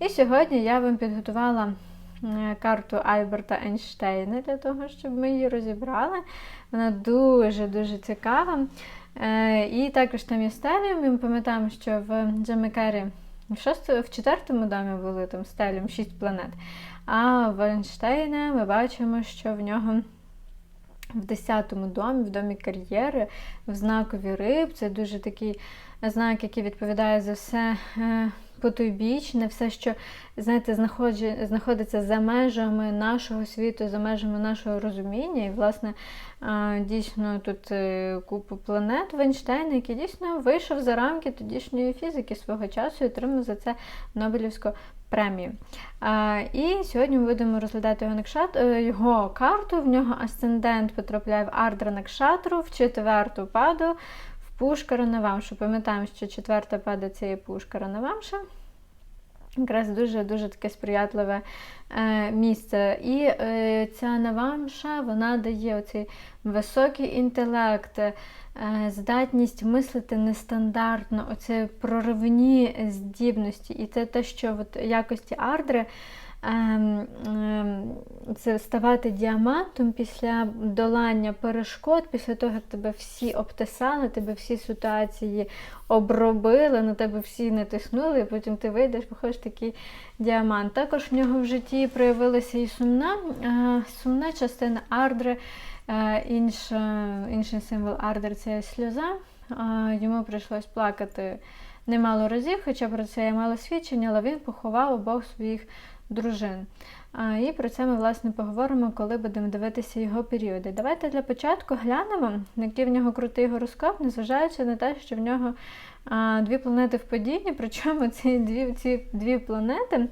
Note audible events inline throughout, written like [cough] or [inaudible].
І сьогодні я вам підготувала карту Альберта Ейнштейна для того, щоб ми її розібрали. Вона дуже-дуже цікава. Е, І також там є стеліум. Ми пам'ятаємо, що в Джамикері в, шостому, в четвертому домі були там стеліум 6 планет. А в Ейнштейна ми бачимо, що в нього в 10-му домі, в домі кар'єри, в знакові риб. Це дуже такий знак, який відповідає за все е, потойбічне, все, що знаєте, знаходиться за межами нашого світу, за межами нашого розуміння. І, власне, дійсно тут е, купу планет в який дійсно вийшов за рамки тодішньої фізики свого часу і отримав за це Нобелівську премію. І сьогодні ми будемо розглядати його накшат, е, його карту. В нього асцендент потрапляє в Ардра Накшатру, в четверту паду, в Пушкара Навамшу. Пам'ятаємо, що четверта пада це є Пушкара Навамша. Якраз дуже-дуже таке сприятливе е, місце. І е, ця Навамша вона дає оцей високий інтелект, е, здатність мислити нестандартно, оце проривні здібності. І це те, що от якості Ардри. Ем, ем, Це ставати діамантом після долання перешкод, після того, як тебе всі обтесали, тебе всі ситуації обробили, на тебе всі натиснули, і потім ти вийдеш, походиш такий діамант. Також в нього в житті проявилася і сумна, е, сумна частина ардри, е, інша, інший символ ардри це сльоза. Е, Йому прийшлось плакати немало разів, хоча про це є мало свідчень, але він поховав обох своїх дружин. І про це ми власне поговоримо, коли будемо дивитися його періоди. Давайте для початку глянемо, який в нього крутий гороскоп, незважаючи на те, що в нього дві планети в падінні, причому ці дві, ці дві планети.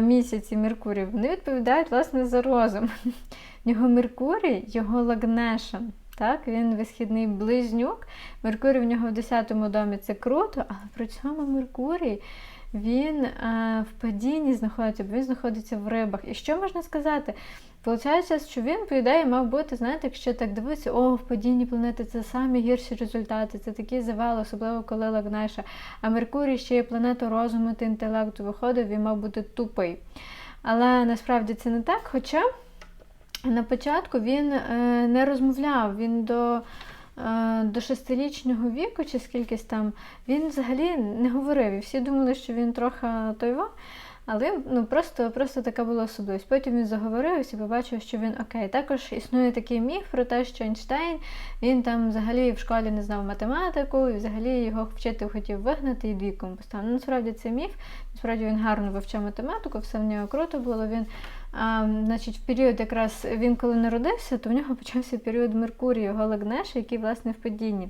Місяці Меркурій, вони відповідають власне за розум. Його Меркурій, його Лагнеша. Так, він висхідний близнюк. Меркурій в нього в 10-му домі це круто, але при цьому Меркурій він е, в падінні знаходиться, бо він знаходиться в рибах. І що можна сказати? Получається, що він, по ідеї, мав бути, знаєте, якщо так дивитися, о, в падінні планети це самі гірші результати, це такий завал, особливо коли Лагнеша. А Меркурій ще є планета розуму та інтелекту. Виходить, він мав бути тупий. Але насправді це не так. Хоча на початку він е, не розмовляв, він до. Е, До шестирічного віку, чи скількись там, він взагалі не говорив. І всі думали, що він трохи тойва, але ну, просто, просто така була особливість. Потім він заговорив і побачив, що він окей. Також існує такий міф про те, що Ейнштейн він там взагалі в школі не знав математику, і взагалі його вчитель хотів вигнати і двійком поставив. Ну, насправді це міф. Насправді він гарно вивчав математику, все в нього круто було. Він а, значить, в період якраз він коли народився, то в нього почався період Меркурію, його який власне в падінні.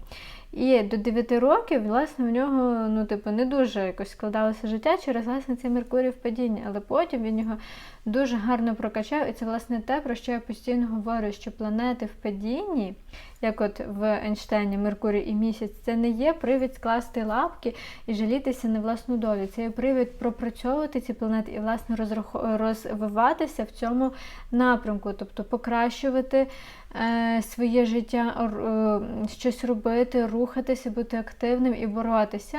І до 9 років, власне, в нього ну, типу, не дуже якось складалося життя через власне цей Меркурій в падінні. Але потім він його дуже гарно прокачав. І це власне те, про що я постійно говорю, що планети в падінні, як от в Ейнштейні Меркурій і місяць, це не є привід скласти лапки і жалітися на власну долю. Це є привід пропрацьовувати ці планети і власне розвиватися в цьому напрямку, тобто покращувати е, своє життя, е, щось робити, рухатися, бути активним і боротися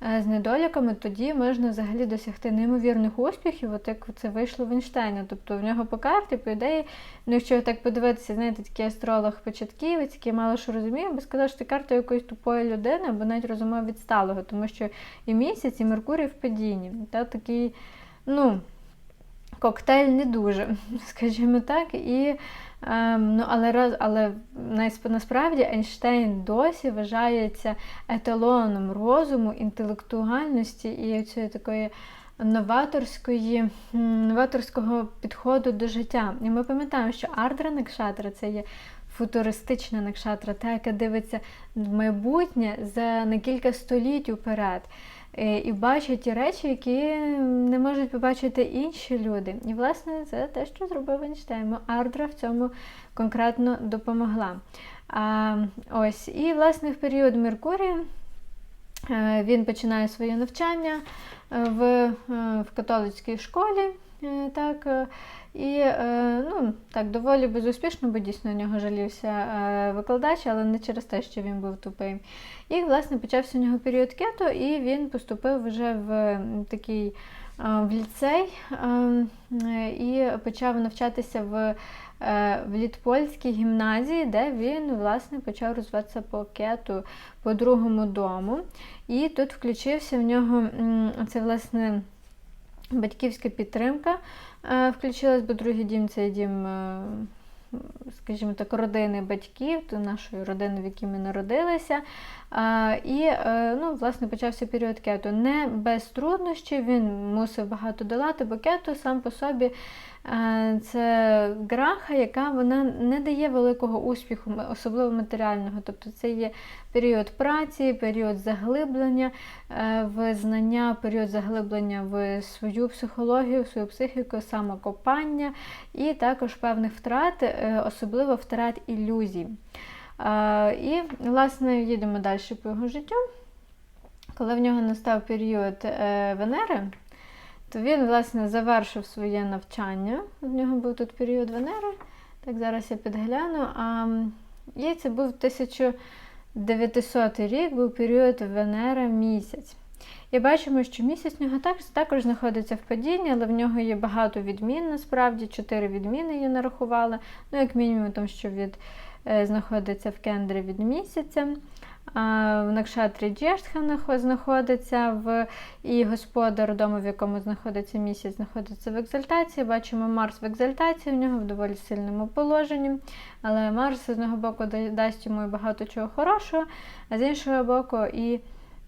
з недоліками, тоді можна взагалі досягти неймовірних успіхів, от як це вийшло в Ейнштейна. Тобто в нього по карті, по ідеї, ну якщо так подивитися, знаєте, такий астролог початківець, який мало що розуміє, би сказав, що це карта якоїсь тупої людини, або навіть розумов відсталого, тому що і місяць, і Меркурій в падінні. Та такий, ну. Коктейль не дуже, [laughs] скажімо так. І, ем, ну, але, роз- але насправді Ейнштейн досі вважається еталоном розуму, інтелектуальності і цієї такої новаторської, новаторського підходу до життя. І ми пам'ятаємо, що Ардра Накшатра це є футуристична накшатра, та, яка дивиться в майбутнє за на кілька століть уперед. Е, І бачить ті речі, які не можуть побачити інші люди. І, власне, це те, що зробив Ейнштейн. Ардра в цьому конкретно допомогла. А, ось, і, власне, в період Меркурія е, він починає своє навчання е, в, в католицькій школі. Е, Так, е, і е, ну, так, доволі безуспішно, бо дійсно на нього жалівся викладач, але не через те, що він був тупий. І, власне, почався у нього період кето, і він поступив вже в такий в ліцей ем, і почав навчатися в в Літпольській гімназії, де він власне почав розвиватися по кету по другому дому. І тут включився в нього це власне батьківська підтримка. Е, включилась, бо другий дім це дім скажімо так, родини батьків, то нашої родини, в якій ми народилися. І е, ну, власне, почався період кету. Не без труднощів, він мусив багато долати, бо кету сам по собі Е, це граха, яка вона не дає великого успіху, особливо матеріального. Тобто це є період праці, період заглиблення е, в знання, період заглиблення в свою психологію, в свою психіку, самокопання і також певних втрат, е, особливо втрат ілюзій. І, власне, їдемо далі по його життю. Коли в нього настав період Венери, то він, власне, завершив своє навчання. У нього був тут період Венери. Так, зараз я підгляну. А і це був 1900 рік, був період Венера місяць. І бачимо, що місяць в нього також, також знаходиться в падінні, але в нього є багато відмін, насправді, чотири відміни я нарахувала. Ну, як мінімум, тому що від, е, знаходиться в кендрі від місяця в Накшатрі Джештха знаходиться в і господар дому, в якому знаходиться місяць, знаходиться в екзальтації. Бачимо Марс в екзальтації, в нього в доволі сильному положенні. Але Марс з одного боку дасть йому багато чого хорошого, а з іншого боку, і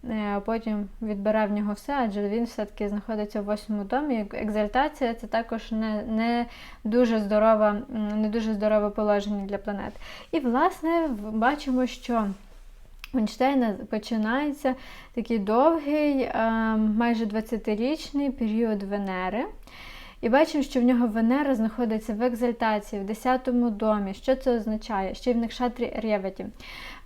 е, потім відбере в нього все, адже він все-таки знаходиться в восьмому домі. Екзальтація це також не не, дуже здорова, не дуже здорове положення для планет. І, власне, бачимо, що. Ейнштейна починається такий довгий, е, майже 20-річний період Венери. І бачимо, що в нього Венера знаходиться в екзальтації, в 10-му домі. Що це означає? Ще й в Некшатрі Рєветі.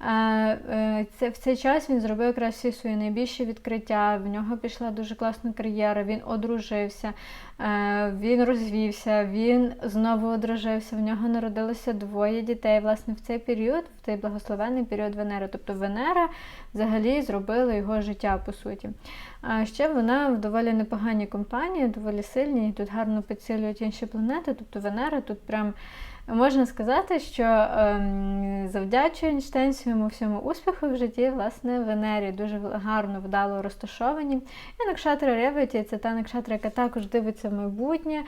Е, це, В цей час він зробив якраз всі свої найбільші відкриття, в нього пішла дуже класна кар'єра, він одружився, е, він розвівся, він знову одружився, в нього народилося двоє дітей. Власне, в цей період, в цей благословенний період Венери. Тобто Венера взагалі зробила його життя, по суті. А ще вона в доволі непоганій компанії, доволі сильній, тут гарно підсилюють інші планети. Тобто Венера тут прям. Можна сказати, що ем, завдячує Ейнштейн своєму всьому успіху в житті, власне, Венері дуже гарно, вдало розташовані. І Накшатра Ревиті це та накшатра, яка також дивиться в майбутнє.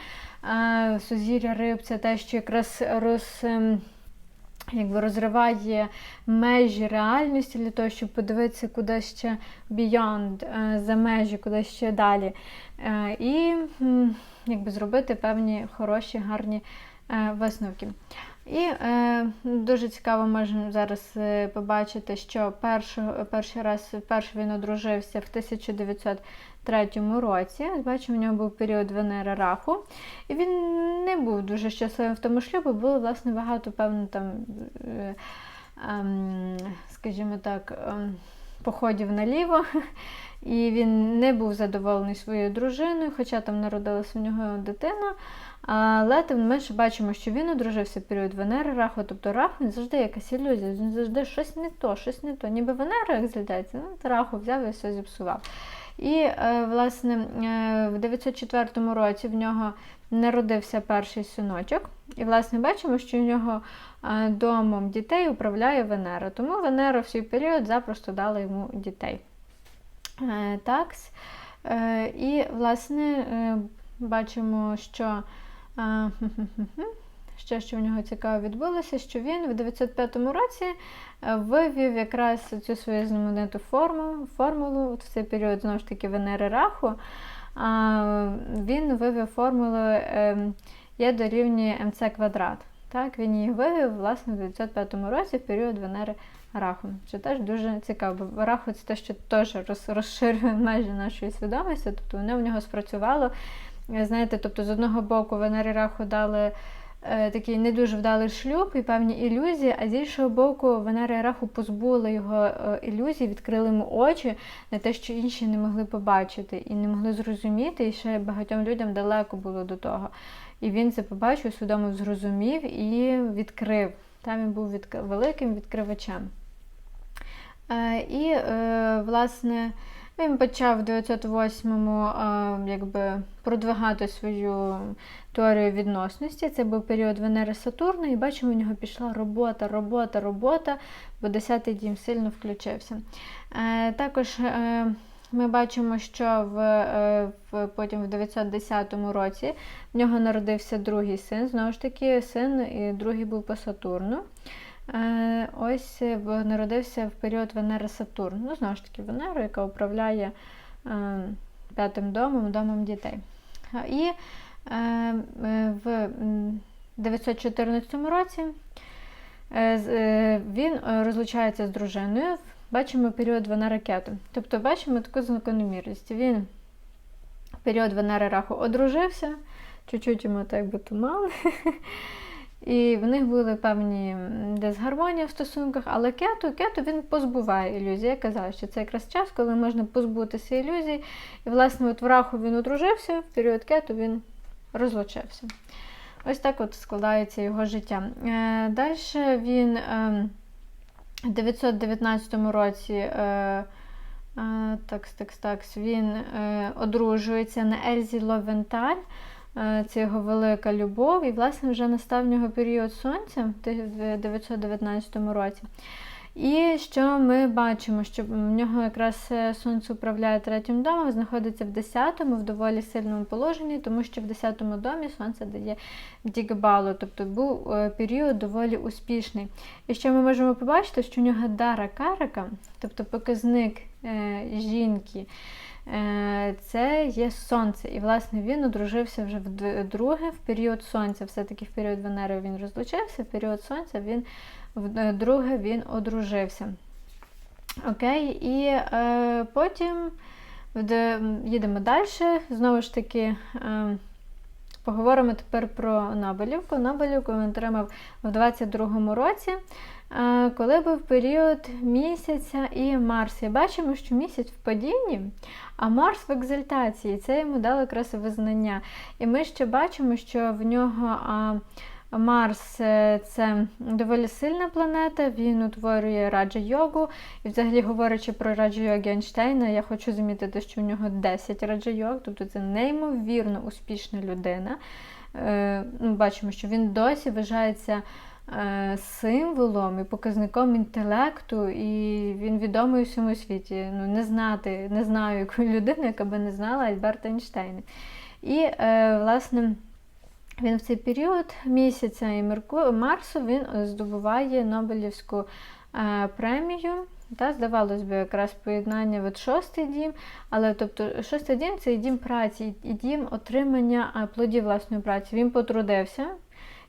Сузір'я риб це те, що якраз роз. Ем, якби розриває межі реальності для того, щоб подивитися куди ще beyond, е, за межі, куди ще далі. Е, і якби зробити певні хороші, гарні Е, висновки. І е, дуже цікаво можемо зараз е, побачити, що перший, перший раз перший він одружився в 1903 році. Бачимо, у нього був період Венери Раху. І він не був дуже щасливим в тому шлюбі, було власне багато, певно, там, е, е, скажімо так, е, походів наліво. І він не був задоволений своєю дружиною, хоча там народилася в нього дитина. Але тим не менше бачимо, що він одружився в період Венери Раху, тобто Раху він завжди якась ілюзія, він завжди щось не то, щось не то. Ніби Венера як зглядається, ну, Раху взяв і все зіпсував. І, е, власне, е, в 904 році в нього народився перший синочок. І, власне, бачимо, що в нього е, домом дітей управляє Венера. Тому Венера в свій період запросто дала йому дітей. Такс. І, власне, бачимо, що [laughs] Ще, що в нього цікаво відбулося, що він в 905 році е, вивів якраз цю свою знамениту формулу, формулу в цей період знову ж таки Венери Раху. Він вивів формулу ем, Є дорівнює МЦ квадрат. Так, Він її вивів власне, в 905 році в період Венери Раху. Що теж дуже цікаво, Раху це те, що теж розширює [laughs] межі нашої свідомості, тобто воно в нього спрацювало. Знаєте, тобто, з одного боку, Венері Раху дали е, такий не дуже вдалий шлюб і певні ілюзії, а з іншого боку, Венера Раху позбули його е, ілюзій, відкрили йому очі на те, що інші не могли побачити і не могли зрозуміти, і ще багатьом людям далеко було до того. І він це побачив, свідомо зрозумів і відкрив. Там він був відк... великим відкривачем. Е, і, е, власне, Він почав в 908-му е, якби, продвигати свою теорію відносності. Це був період Венери Сатурна, і бачимо, у нього пішла робота, робота, робота, бо 10-й дім сильно включився. Е, Також е, ми бачимо, що в, е, в, потім в 910 році в нього народився другий син. Знову ж таки, син і другий був по Сатурну. Е, Ось е, народився в період Венери Сатурн. Ну, знову ж таки, Венера, яка управляє е, п'ятим домом, домом дітей. І в м, 914 році він розлучається з дружиною. Бачимо період Венери Кету. Тобто бачимо таку закономірність. Він в період Венери Раху одружився, чуть-чуть йому так би тумали. [laughs] І в них були певні дисгармонії в стосунках, але кету, кету він позбуває ілюзій. Я казала, що це якраз час, коли можна позбутися ілюзій. І, власне, от в раху він одружився, в період кету він розлучився. Ось так от складається його життя. Е, Далі він е, в 919 році. Е, е, такс, такс, такс, він одружується на Ельзі Ловенталь. Е, Це його велика любов, і, власне, вже настав в нього період сонця в 1919 році. І що ми бачимо, що в нього якраз е, сонце управляє третім домом, знаходиться в 10-му, в доволі сильному положенні, тому що в 10-му домі сонце дає дігбалу, тобто був е, період доволі успішний. І що ми можемо побачити, що у нього дара карака, тобто показник жінки, Це є сонце. І, власне, він одружився вже вдруге в період сонця. Все-таки в період Венери він розлучився, в період сонця він вдруге він одружився. Окей, і е, потім де, їдемо далі. Знову ж таки, е, поговоримо тепер про Нобелівку. Нобелівку він отримав в 22-му році. Коли був період місяця і Марса, І бачимо, що місяць в падінні, а Марс в екзальтації. Це йому дало якраз визнання. І ми ще бачимо, що в нього Марс е, це доволі сильна планета, він утворює раджа йогу. І взагалі, говорячи про раджа йоги Ейнштейна, я хочу замітити, що в нього 10 раджа йог, тобто це неймовірно успішна людина. Е, ну, Бачимо, що він досі вважається. Е, символом і показником інтелекту, і він відомий у всьому світі. Ну, Не знати, не знаю якої людини, яка би не знала Альберта Ейнштейна. І, е, власне, він в цей період місяця і. Марсу він здобуває Нобелівську е, премію. Та, здавалось би, якраз поєднання от шостий дім, але тобто шостий дім це і дім праці, і дім отримання плодів власної праці. Він потрудився,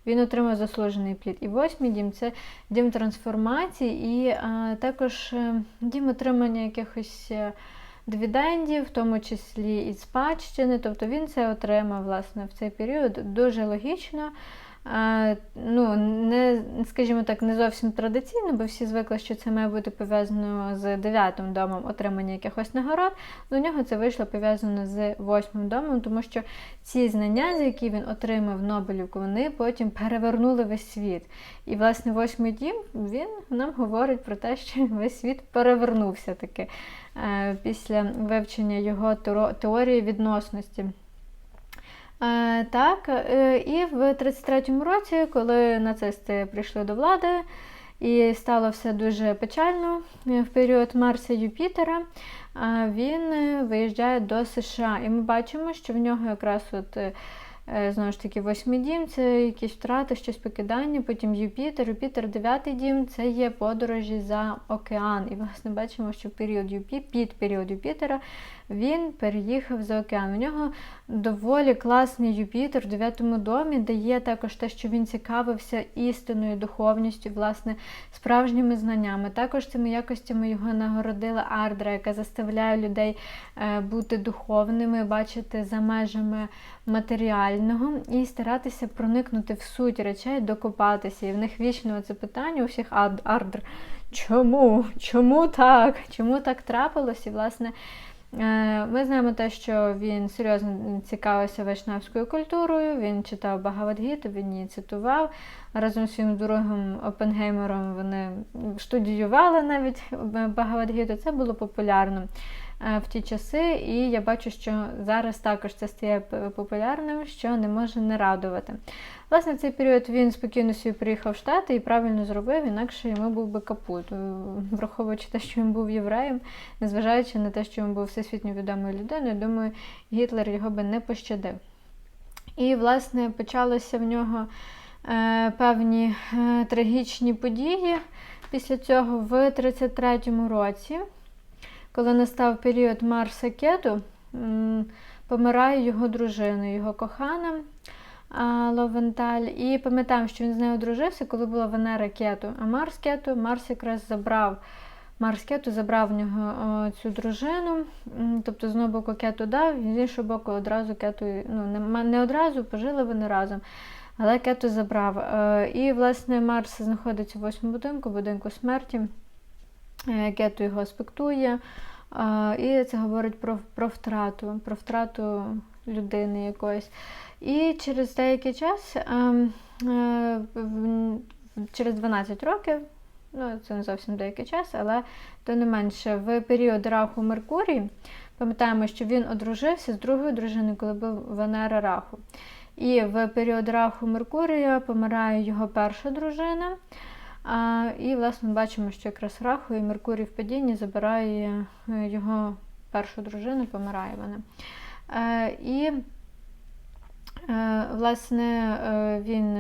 він отримав заслужений плід. І восьмий дім це дім трансформації, і а, також е, дім отримання якихось е, дивідендів, в тому числі і спадщини. Тобто він це отримав власне в цей період дуже логічно. Ну, не, скажімо так, не зовсім традиційно, бо всі звикли, що це має бути пов'язано з дев'ятим домом отримання якихось нагород. У нього це вийшло пов'язано з восьмим домом, тому що ці знання, які він отримав Нобелівку, вони потім перевернули весь світ. І, власне, восьмий дім він нам говорить про те, що весь світ перевернувся таки е, після вивчення його теорії відносності. Е, так, е, І в 33-му році, коли нацисти прийшли до влади, і стало все дуже печально е, в період Марса Юпітера, він виїжджає до США. І ми бачимо, що в нього якраз от. Знову ж таки, восьмий дім це якісь втрати, щось покидання, потім Юпітер, Юпітер, дев'ятий дім це є подорожі за океан. І, власне, бачимо, що період Юпі, під період Юпітера він переїхав за океан. У нього доволі класний Юпітер в дев'ятому домі, де є також те, що він цікавився істинною духовністю, власне, справжніми знаннями. Також цими якостями його нагородила Ардра, яка заставляє людей е, бути духовними, бачити за межами матеріального і старатися проникнути в суть речей, докопатися. І в них вічно це питання у всіх ардр. Чому? Чому так? Чому так трапилось? І, власне, ми знаємо те, що він серйозно цікавився вайшнавською культурою, він читав Багавадгіту, він її цитував. Разом з своїм другом Опенгеймером вони студіювали навіть Багавадгіту, це було популярно е, в ті часи, і я бачу, що зараз також це стає популярним, що не може не радувати. Власне, в цей період він спокійно собі приїхав в Штати і правильно зробив, інакше йому був би капут, враховуючи те, що він був євреєм, незважаючи на те, що він був всесвітньо відомою людиною, думаю, Гітлер його би не пощадив. І, власне, почалося в нього е, певні е, трагічні події після цього в 33-му році, коли настав період Марса Кету, помирає його дружина, його кохана. Ловенталь. І пам'ятаємо, що він з нею одружився, коли була Венера Кету. А Марс Кету, Марс якраз забрав Марс Кету забрав в нього цю дружину, тобто з одного боку кету дав, з іншого боку, одразу кету, ну, не одразу, пожили вони разом, але кету забрав. Е, і, власне, Марс знаходиться в восьмому будинку, будинку смерті. Е, кету його аспектує. Е, і це говорить про про втрату, про втрату людини якоїсь. І через деякий час, ем, через 12 років, ну це не зовсім деякий час, але то не менше, в період раху Меркурій, пам'ятаємо, що він одружився з другою дружиною, коли був Венера Раху. І в період раху Меркурія помирає його перша дружина. І, власне, бачимо, що якраз Раху і Меркурій в падінні забирає е, його першу дружину, помирає вона. Е, І, е, власне, він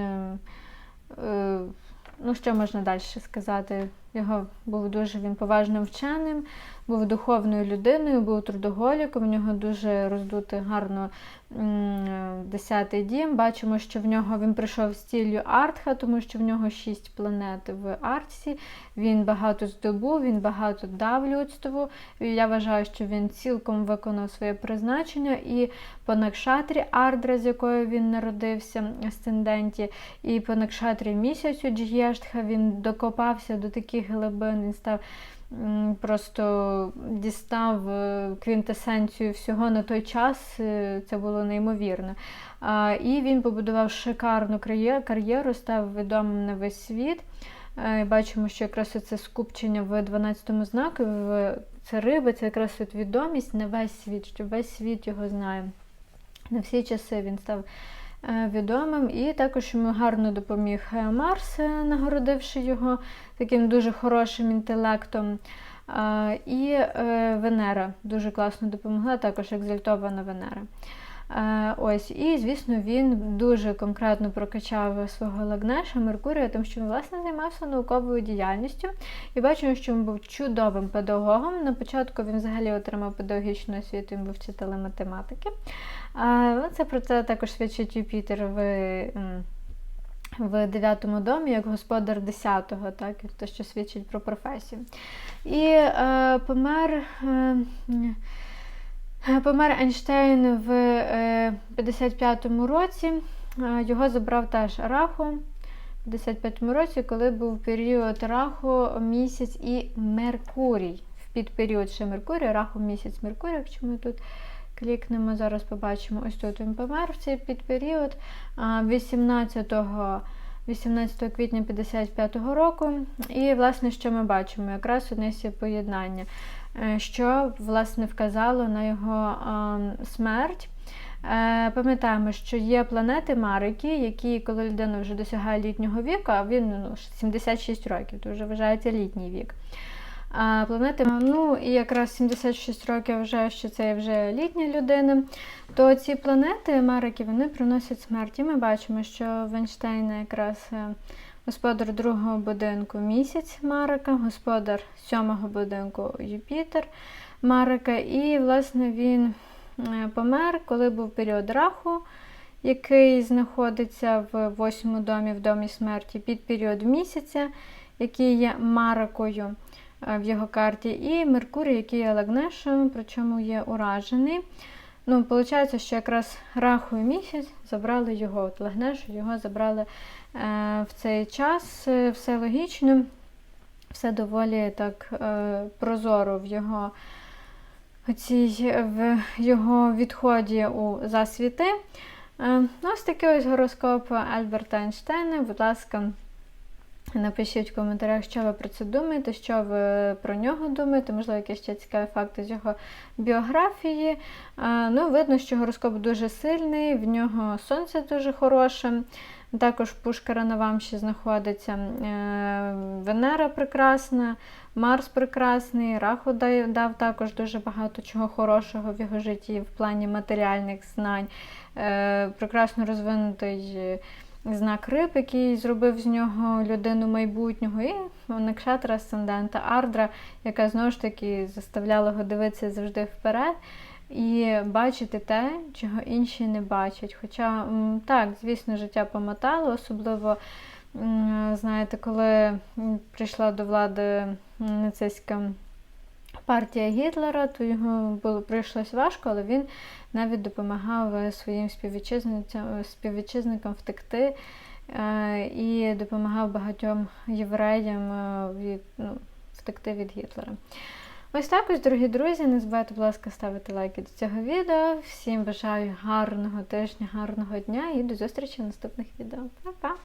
Ну, що можна далі сказати? Його був дуже він поважним вченим, був духовною людиною, був трудоголіком, в нього дуже роздутий гарно десятий дім. Бачимо, що в нього він прийшов з ціллю Артха, тому що в нього шість планет в Артсі. Він багато здобув, він багато дав людству. Я вважаю, що він цілком виконав своє призначення. І по Накшатрі Ардра, з якою він народився, асценденті, і по Накшатрі місяцю Джєштха він докопався до таких глибин, він став просто дістав е, квінтесенцію всього на той час, е, це було неймовірно. І він побудував шикарну кар'єру, став відомим на весь світ. Е, бачимо, що якраз це скупчення в 12-му знаку, це риби, це якраз відомість на весь світ, що весь світ його знає. На всі часи він став відомим. І також йому гарно допоміг е, Марс, е, нагородивши його таким дуже хорошим інтелектом. І Венера дуже класно допомогла, також екзальтована Венера. Ось, І, звісно, він дуже конкретно прокачав свого Лагнеша Меркурія, тому що він власне займався науковою діяльністю. І бачимо, що він був чудовим педагогом. На початку він взагалі отримав педагогічну освіту, він був вчителем математики. Ну, це про це також свідчить Юпітер в в дев'ятому домі, як господар 10-го, так, те, що свідчить про професію. І е, помер. Е, Помер Ейнштейн в 55-му е, році. Е, його забрав теж Раху в 55-му році, коли був період Раху місяць і Меркурій. В підперіод ще Меркурій, Раху місяць Меркурій, якщо ми тут клікнемо, зараз побачимо, ось тут він помер в цей підперіод 18 18 квітня 55-го року. І, власне, що ми бачимо? Якраз одне поєднання. Е, що власне вказало на його смерть. Е, пам'ятаємо, що є планети Марики, які, коли людина вже досягає літнього віку, а він ну, 76 років, то вже вважається літній вік. А планети, ну і якраз 76 років вважаю, що це вже літня людина, то ці планети Марики вони приносять смерть. І ми бачимо, що в якраз е, господар другого будинку місяць Марика, господар сьомого будинку Юпітер Марика. І, власне, він е, помер, коли був період раху, який знаходиться в восьмому домі, в домі смерті, під період місяця, який є Марикою е, в його карті, і Меркурій, який є Лагнешем, причому є уражений. Ну, Виходить, що якраз раху і місяць забрали його, от Лагнешу його забрали в цей час. Е, все логічно, все доволі так е, прозоро в його оцій, в його відході у засвіти. Е, ось такий ось гороскоп Альберта Ейнштейна. Будь ласка, Напишіть в коментарях, що ви про це думаєте, що ви про нього думаєте, можливо, якісь ще цікаві факти з його біографії. Ну, видно, що гороскоп дуже сильний, в нього сонце дуже хороше. Також Пушкара на Вамші знаходиться е, Венера прекрасна, Марс прекрасний, Раху дав, дав також дуже багато чого хорошого в його житті в плані матеріальних знань. Е, Прекрасно розвинутий е, знак риб, який зробив з нього людину майбутнього, і Накшатра Асцендента Ардра, яка знову ж таки заставляла його дивитися завжди вперед і бачити те, чого інші не бачать. Хоча, так, звісно, життя помотало, особливо, знаєте, коли прийшла до влади нацистська партія Гітлера, то його було прийшлось важко, але він навіть допомагав своїм співвітчизникам втекти е, і допомагав багатьом євреям е, ну, втекти від Гітлера. Ось так ось, дорогі друзі, не забувайте, будь ласка, ставити лайки до цього відео. Всім бажаю гарного тижня, гарного дня і до зустрічі в наступних відео. Па-па!